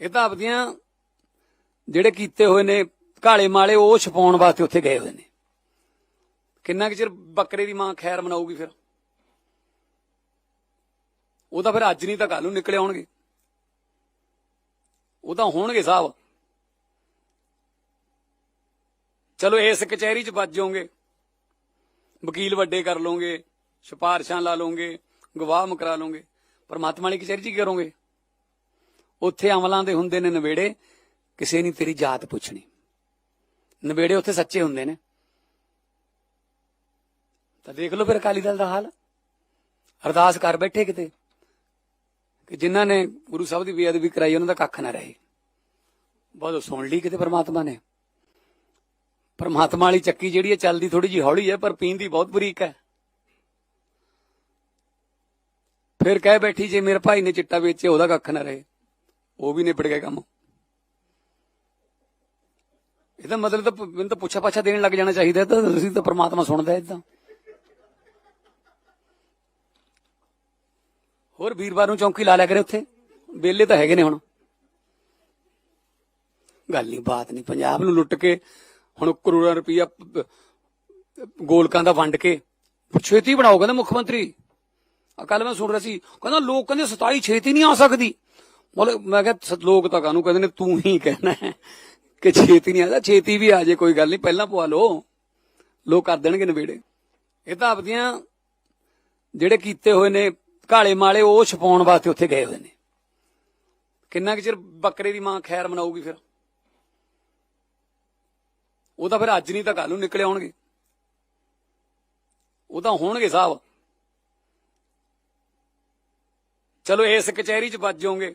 ਇਹ ਤਾਂ ਆਪਦੀਆਂ ਜਿਹੜੇ ਕੀਤੇ ਹੋਏ ਨੇ ਕਾਲੇ ਮਾਲੇ, ਉਹ ਛਪਾਉਣ ਵਾਸਤੇ ਉੱਥੇ ਗਏ ਹੋਏ ਨੇ। ਕਿੰਨਾ ਕੁ ਚਿਰ ਬੱਕਰੇ ਦੀ ਮਾਂ ਖੈਰ ਮਨਾਊਗੀ ਫਿਰ? ਉਹ ਤਾਂ ਫਿਰ ਅੱਜ ਨਹੀਂ ਤਾਂ ਕੱਲ ਨੂੰ ਨਿਕਲੇ ਆਉਣਗੇ। ਉਹ ਤਾਂ ਹੋਣਗੇ ਸਾਹਿਬ ਚਲੋ ਇਸ ਕਚਹਿਰੀ 'ਚ ਵੱਜ ਜਾਓਗੇ। ਵਕੀਲ ਵੱਡੇ ਕਰ ਲਓਗੇ, ਸਿਫਾਰਸ਼ਾਂ ਲਾ ਲਓਗੇ, ਗਵਾਹ ਮਕਰਾ ਲਓਗੇ। ਪਰਮਾਤਮਾ ਵਾਲੀ ਕਚਹਿਰੀ 'ਚ ਕੀ ਕਰੋਗੇ? ਉੱਥੇ ਅਮਲਾਂ ਦੇ ਹੁੰਦੇ ਨੇ ਨਵੇੜੇ, ਕਿਸੇ ਨਹੀਂ ਤੇਰੀ ਜਾਤ ਪੁੱਛਣੀ। ਨਵੇੜੇ ਉੱਥੇ ਸੱਚੇ ਹੁੰਦੇ ਨੇ। ਤਾਂ ਦੇਖ ਲਓ ਫਿਰ ਅਕਾਲੀ ਦਲ ਦਾ ਹਾਲ। ਅਰਦਾਸ ਕਰ ਬੈਠੇ ਕਿਤੇ, ਕਿ ਜਿਨ੍ਹਾਂ ਨੇ ਗੁਰੂ ਸਾਹਿਬ ਦੀ ਬੇਅਦਬੀ ਕਰਾਈ, ਉਹਨਾਂ ਦਾ ਕੱਖ ਨਾ ਰਹੇ। ਬਹੁਤ ਸੁਣ ਲਈ ਕਿਤੇ ਪਰਮਾਤਮਾ ਨੇ। ਪਰਮਾਤਮਾ ਵਾਲੀ ਚੱਕੀ ਜਿਹੜੀ ਹੈ, ਚੱਲਦੀ ਥੋੜੀ ਜੀ ਹੌਲੀ ਹੈ, ਪਰ ਪੀਂਦੀ ਬਹੁਤ ਬਰੀਕ ਹੈ। ਫਿਰ ਕਹਿ ਬੈਠੀ, ਜੇ ਮੇਰੇ ਭਾਈ ਨੇ ਚਿੱਟਾ ਵੇਚਿਆ, ਉਹਦਾ ਕੱਖ ਨਾ ਰਹੇ। ਉਹ ਵੀ ਨਿਪਟ ਗਿਆ ਕੰਮ। ਇਹਦਾ ਮਤਲਬ ਤਾਂ ਮੈਨੂੰ ਤਾਂ ਪੁੱਛਾ ਪਾਛਾ ਦੇਣ ਲੱਗ ਜਾਣਾ ਚਾਹੀਦਾ ਤਾਂ ਤੁਸੀਂ ਤਾਂ ਪ੍ਰਮਾਤਮਾ ਸੁਣਦਾ ਇਦਾਂ ਹੋਰ ਵੀਰਵਾਰ ਨੂੰ ਚੌਂਕੀ ਲਾ ਲਿਆ ਕਰੇ ਉੱਥੇ। ਵੇਲੇ ਤਾਂ ਹੈਗੇ ਨੇ ਹੁਣ। ਗੱਲ ਨਹੀਂ ਬਾਤ ਨਹੀਂ ਪੰਜਾਬ ਨੂੰ ਲੁੱਟ ਕੇ ਹੁਣ ਕਰੋੜਾਂ ਰੁਪਈਆ ਗੋਲਕਾਂ ਦਾ ਵੰਡ ਕੇ ਛੇਤੀ ਬਣਾਓ, ਕਹਿੰਦਾ ਮੁੱਖ ਮੰਤਰੀ। ਆ ਕੱਲ ਮੈਂ ਸੁਣ ਰਿਹਾ ਸੀ, ਕਹਿੰਦਾ ਲੋਕ ਕਹਿੰਦੇ 27 ਛੇਤੀ ਨਹੀਂ ਆ ਸਕਦੀ। ਮਤਲਬ ਮੈਂ ਕਿਹਾ ਲੋਕ ਤਾਂ ਕਾਹਨੂੰ ਕਹਿੰਦੇ ਨੇ, ਤੂੰ ਹੀ ਕਹਿਣਾ ਹੈ ਕਿ ਛੇਤੀ ਨਹੀਂ ਆਦਾ ਛੇਤੀ ਵੀ ਆ ਜੇ, ਕੋਈ ਗੱਲ ਨਹੀਂ, ਪਹਿਲਾਂ ਪਵਾ ਲਓ। ਲੋਕ ਕਰ ਦੇਣਗੇ ਨਵੇੜੇ। ਇਹ ਤਾਂ ਆਪਦੀਆਂ ਜਿਹੜੇ ਕੀਤੇ ਹੋਏ ਨੇ ਕਾਲੇ ਮਾਲੇ, ਉਹ ਛਪਾਉਣ ਵਾਸਤੇ ਉੱਥੇ ਗਏ ਹੋਏ ਨੇ। ਕਿੰਨਾ ਕੁ ਚਿਰ ਬੱਕਰੇ ਦੀ ਮਾਂ ਖੈਰ ਮਨਾਊਗੀ ਫਿਰ? ਉਹ ਤਾਂ ਫਿਰ ਅੱਜ ਨਹੀਂ ਤਾਂ ਕੱਲ ਨੂੰ ਨਿਕਲੇ ਆਉਣਗੇ। ਉਹ ਤਾਂ ਹੋਣਗੇ ਸਾਹਿਬ ਚਲੋ, ਇਸ ਕਚਹਿਰੀ 'ਚ ਵੱਜ ਜਾਓਗੇ।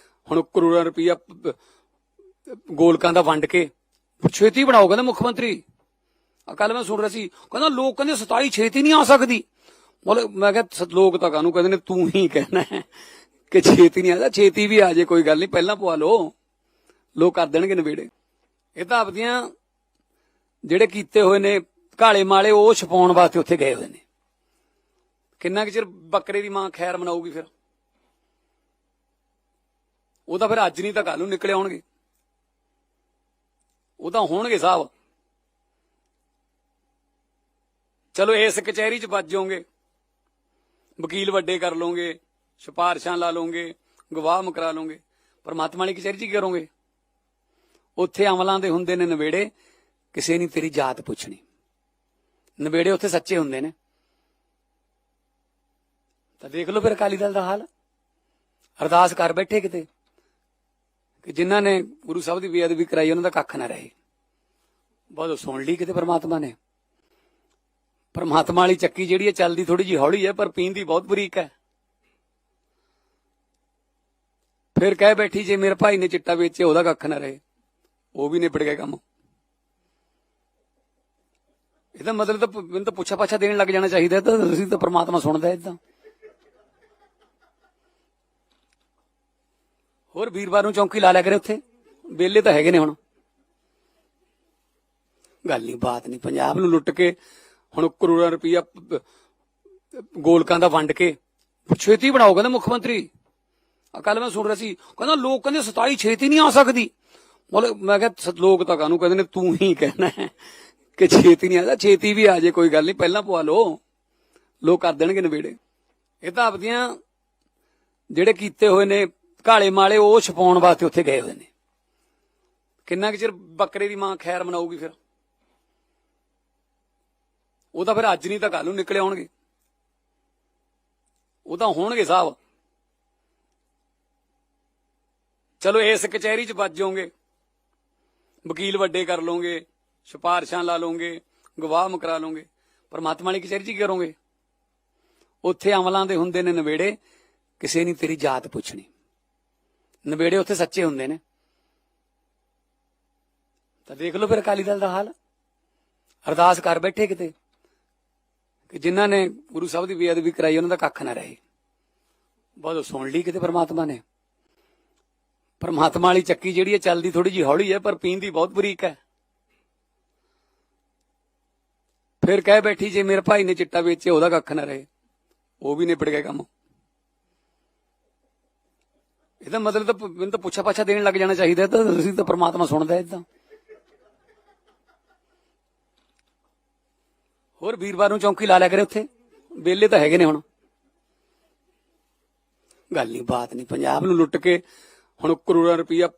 ਹੁਣ ਕਰੋੜਾਂ ਰੁਪਈਆ ਗੋਲਕਾਂ ਦਾ ਵੰਡ ਕੇ ਛੇਤੀ ਬਣਾਓ, ਕਹਿੰਦੇ ਮੁੱਖ ਮੰਤਰੀ। ਕੱਲ ਮੈਂ ਸੁਣ ਰਿਹਾ ਸੀ, ਕਹਿੰਦਾ ਲੋਕ ਕਹਿੰਦੇ 27 ਛੇਤੀ ਨਹੀਂ ਆ ਸਕਦੀ। ਮਤਲਬ ਮੈਂ ਕਿਹਾ ਲੋਕ ਤਾਂ ਕਾਹਨੂੰ ਕਹਿੰਦੇ ਨੇ, ਤੂੰ ਹੀ ਕਹਿਣਾ ਹੈ ਕਿ ਛੇਤੀ ਨਹੀਂ ਆਦਾ ਛੇਤੀ ਵੀ ਆ ਜੇ, ਕੋਈ ਗੱਲ ਨਹੀਂ, ਪਹਿਲਾਂ ਪਵਾ ਲਓ। ਲੋਕ ਕਰ ਦੇਣਗੇ ਨਵੇੜੇ। ਇਹ ਤਾਂ ਆਪਦੀਆਂ ਜਿਹੜੇ ਕੀਤੇ ਹੋਏ ਨੇ ਕਾਲੇ ਮਾਲੇ, ਉਹ ਛਪਾਉਣ ਵਾਸਤੇ ਉੱਥੇ ਗਏ ਹੋਏ ਨੇ। ਕਿੰਨਾ ਕੁ ਚਿਰ ਬੱਕਰੇ ਦੀ ਮਾਂ ਖੈਰ ਮਨਾਊਗੀ ਫਿਰ? ਉਹ ਤਾਂ ਫਿਰ ਅੱਜ ਨਹੀਂ ਤਾਂ ਕੱਲ ਨੂੰ ਨਿਕਲੇ ਆਉਣਗੇ। ਉਹ ਤਾਂ ਹੋਣਗੇ ਸਾਹਿਬ ਚਲੋ ਇਸ ਕਚਹਿਰੀ 'ਚ ਵੱਜ ਜਾਓਗੇ। ਵਕੀਲ ਵੱਡੇ ਕਰ ਲਓਗੇ, ਸਿਫਾਰਸ਼ਾਂ ਲਾ ਲਓਗੇ, ਗਵਾਹ ਮੁਕਰਾ ਲਓਗੇ। ਪਰਮਾਤਮਾ ਵਾਲੀ ਕਚਹਿਰੀ 'ਚ ਕੀ ਕਰੋਗੇ? ਉੱਥੇ ਅਮਲਾਂ ਦੇ ਹੁੰਦੇ ਨੇ ਨਵੇੜੇ, ਕਿਸੇ ਨਹੀਂ ਤੇਰੀ ਜਾਤ ਪੁੱਛਣੀ। ਨਵੇੜੇ ਉੱਥੇ ਸੱਚੇ ਹੁੰਦੇ ਨੇ। ਤਾਂ ਦੇਖ ਲਓ ਫਿਰ ਅਕਾਲੀ ਦਲ ਦਾ ਹਾਲ। ਅਰਦਾਸ ਕਰ ਬੈਠੇ ਕਿਤੇ। ਕਿ ਜਿਨ੍ਹਾਂ ਨੇ ਗੁਰੂ ਸਾਹਿਬ ਦੀ ਬੇਅਦਬੀ ਕਰਾਈ, ਉਹਨਾਂ ਦਾ ਕੱਖ ਨਾ ਰਹੇ। ਬਹੁਤ ਸੁਣ ਲਈ ਕਿਤੇ ਪਰਮਾਤਮਾ ਨੇ। ਪਰਮਾਤਮਾ ਵਾਲੀ ਚੱਕੀ ਜਿਹੜੀ ਹੈ, ਚੱਲਦੀ ਥੋੜੀ ਜੀ ਹੌਲੀ ਹੈ, ਪਰ ਪੀਂਦੀ ਬਹੁਤ ਬਰੀਕ ਹੈ। ਫਿਰ ਕਹਿ ਬੈਠੀ, ਜੇ ਮੇਰੇ ਭਾਈ ਨੇ ਚਿੱਟਾ ਵੇਚਿਆ, ਉਹਦਾ ਕੱਖ ਨਾ ਰਹੇ। ਉਹ ਵੀ ਨਿਬੜ ਗਿਆ ਕੰਮ। ਇਹਦਾ ਮਤਲਬ ਤਾਂ ਮੈਨੂੰ ਤਾਂ ਪੁੱਛਾ ਪਾਛਾ ਦੇਣ ਲੱਗ ਜਾਣਾ ਚਾਹੀਦਾ ਤਾਂ ਤੁਸੀਂ ਤਾਂ ਪ੍ਰਮਾਤਮਾ ਸੁਣਦਾ ਇਦਾਂ। ਹੋਰ ਵੀਰਵਾਰ ਨੂੰ ਚੌਂਕੀ ਲਾ ਲਿਆ ਕਰੇ ਉੱਥੇ। ਵੇਲੇ ਤਾਂ ਹੈਗੇ ਨੇ ਹੁਣ। ਗੱਲ ਨਹੀਂ ਬਾਤ ਨਹੀਂ ਪੰਜਾਬ ਨੂੰ ਲੁੱਟ ਕੇ ਹੁਣ ਕਰੋੜਾਂ ਰੁਪਈਆ ਗੋਲਕਾਂ ਦਾ ਵੰਡ ਕੇ ਛੇਤੀ ਬਣਾਓ, ਕਹਿੰਦੇ ਮੁੱਖ ਮੰਤਰੀ। ਆ ਕੱਲ ਮੈਂ ਸੁਣ ਰਿਹਾ ਸੀ, ਕਹਿੰਦਾ ਲੋਕ ਕਹਿੰਦੇ 27 ਛੇਤੀ ਨਹੀਂ ਆ ਸਕਦੀ। ਮਤਲਬ ਮੈਂ ਕਿਹਾ ਲੋਕ ਤਾਂ ਕਾਹਨੂੰ ਕਹਿੰਦੇ ਨੇ, ਤੂੰ ਹੀ ਕਹਿਣਾ ਹੈ ਕਿ ਛੇਤੀ ਨਹੀਂ ਆਦਾ ਛੇਤੀ ਵੀ ਆ ਜੇ, ਕੋਈ ਗੱਲ ਨਹੀਂ ਪਹਿਲਾਂ ਪਵਾ ਲਓ। ਲੋਕ ਕਰ ਦੇਣਗੇ ਨਵੇੜੇ। ਇਹ ਤਾਂ ਆਪਦੀਆਂ ਜਿਹੜੇ ਕੀਤੇ ਹੋਏ ਨੇ ਕਾਲੇ ਮਾਲੇ ਉਹ ਛਪਾਉਣ ਵਾਸਤੇ ਉੱਥੇ ਗਏ ਹੋਏ ਨੇ। ਕਿੰਨਾ ਕੁ ਚਿਰ ਬੱਕਰੇ ਦੀ ਮਾਂ ਖੈਰ ਮਨਾਊਗੀ ਫਿਰ? ਉਹ ਤਾਂ ਫਿਰ ਅੱਜ ਨਹੀਂ ਤਾਂ ਕੱਲ ਨੂੰ ਨਿਕਲੇ ਆਉਣਗੇ। ਉਹ ਤਾਂ ਹੋਣਗੇ ਸਾਹਿਬ ਚਲੋ ਇਸ ਕਚਹਿਰੀ 'ਚ ਵੱਜ ਜਾਓਗੇ। ਵਕੀਲ ਵੱਡੇ ਕਰ ਲਓਗੇ, ਸਿਫਾਰਸ਼ਾਂ ਲਾ ਲਓਗੇ, ਗਵਾਹ ਮਕਰਾ ਲਓਗੇ। ਪਰਮਾਤਮਾ ਵਾਲੀ ਕਚਹਿਰੀ 'ਚ ਕੀ ਕਰੋਗੇ? ਉੱਥੇ ਅਮਲਾਂ ਦੇ ਹੁੰਦੇ ਨੇ ਨਵੇੜੇ, ਕਿਸੇ ਨਹੀਂ ਤੇਰੀ ਜਾਤ ਪੁੱਛਣੀ। ਨਵੇੜੇ ਉੱਥੇ ਸੱਚੇ ਹੁੰਦੇ ਨੇ। ਤਾਂ ਦੇਖ ਲਓ ਫਿਰ ਅਕਾਲੀ ਦਲ ਦਾ ਹਾਲ। ਅਰਦਾਸ ਕਰ ਬੈਠੇ ਕਿਤੇ ਕਿ ਜਿਨ੍ਹਾਂ ਨੇ ਗੁਰੂ ਸਾਹਿਬ ਦੀ ਬੇਅਦਬੀ ਕਰਾਈ, ਉਹਨਾਂ ਦਾ ਕੱਖ ਨਾ ਰਹੇ। ਬਹੁਤ ਸੁਣ ਲਈ ਕਿਤੇ ਪਰਮਾਤਮਾ ਨੇ। ਪਰਮਾਤਮਾ ਵਾਲੀ ਚੱਕੀ ਜਿਹੜੀ ਹੈ, ਚੱਲਦੀ ਥੋੜੀ ਜੀ ਹੌਲੀ ਹੈ, ਪਰ ਪੀਂਦੀ ਬਹੁਤ ਬਰੀਕ ਹੈ। ਫਿਰ ਕਹਿ ਬੈਠੀ, ਜੇ ਮੇਰੇ ਭਾਈ ਨੇ ਚਿੱਟਾ ਵੇਚਿਆ, ਉਹਦਾ ਕੱਖ ਨਾ ਰਹੇ। ਉਹ ਵੀ ਨਿਪਟ ਗਿਆ ਕੰਮ। ਇਹਦਾ ਮਤਲਬ ਤਾਂ ਮੈਨੂੰ ਤਾਂ ਪੁੱਛਾ ਪਾਛਾ ਦੇਣ ਲੱਗ ਜਾਣਾ ਚਾਹੀਦਾ ਤਾਂ ਤੁਸੀਂ ਤਾਂ ਪਰਮਾਤਮਾ ਸੁਣਦਾ ਇਦਾਂ ਹੋਰ ਵੀਰਵਾਰ ਨੂੰ ਚੌਂਕੀ ਲਾ ਲਿਆ ਕਰੇ ਉੱਥੇ। ਵੇਲੇ ਤਾਂ ਹੈਗੇ ਨੇ ਹੁਣ। ਗੱਲ ਨਹੀਂ ਬਾਤ ਨਹੀਂ ਪੰਜਾਬ ਨੂੰ ਲੁੱਟ ਕੇ ਹੁਣ ਕਰੋੜਾਂ ਰੁਪਈਆ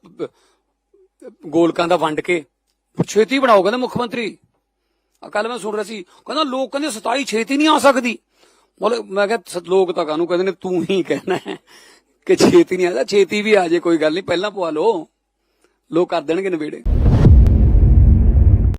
ਗੋਲਕਾਂ ਦਾ ਵੰਡ ਕੇ ਛੇਤੀ ਬਣਾਓ, ਕਹਿੰਦੇ ਮੁੱਖ ਮੰਤਰੀ। ਆ ਕੱਲ ਮੈਂ ਸੁਣ ਰਿਹਾ ਸੀ, ਕਹਿੰਦਾ ਲੋਕ ਕਹਿੰਦੇ 27 ਛੇਤੀ ਨਹੀਂ ਆ ਸਕਦੀ। ਮਤਲਬ ਮੈਂ ਕਿਹਾ ਲੋਕ ਤਾਂ ਕਾਹਨੂੰ ਕਹਿੰਦੇ ਨੇ, ਤੂੰ ਹੀ ਕਹਿਣਾ ਹੈ। ਕਿ ਛੇਤੀ ਨਹੀਂ ਆਦਾ ਛੇਤੀ ਵੀ ਆ ਜੇ, ਕੋਈ ਗੱਲ ਨਹੀਂ, ਪਹਿਲਾਂ ਪਵਾ ਲਓ। ਲੋਕ ਕਰ ਦੇਣਗੇ ਨਵੇੜੇ।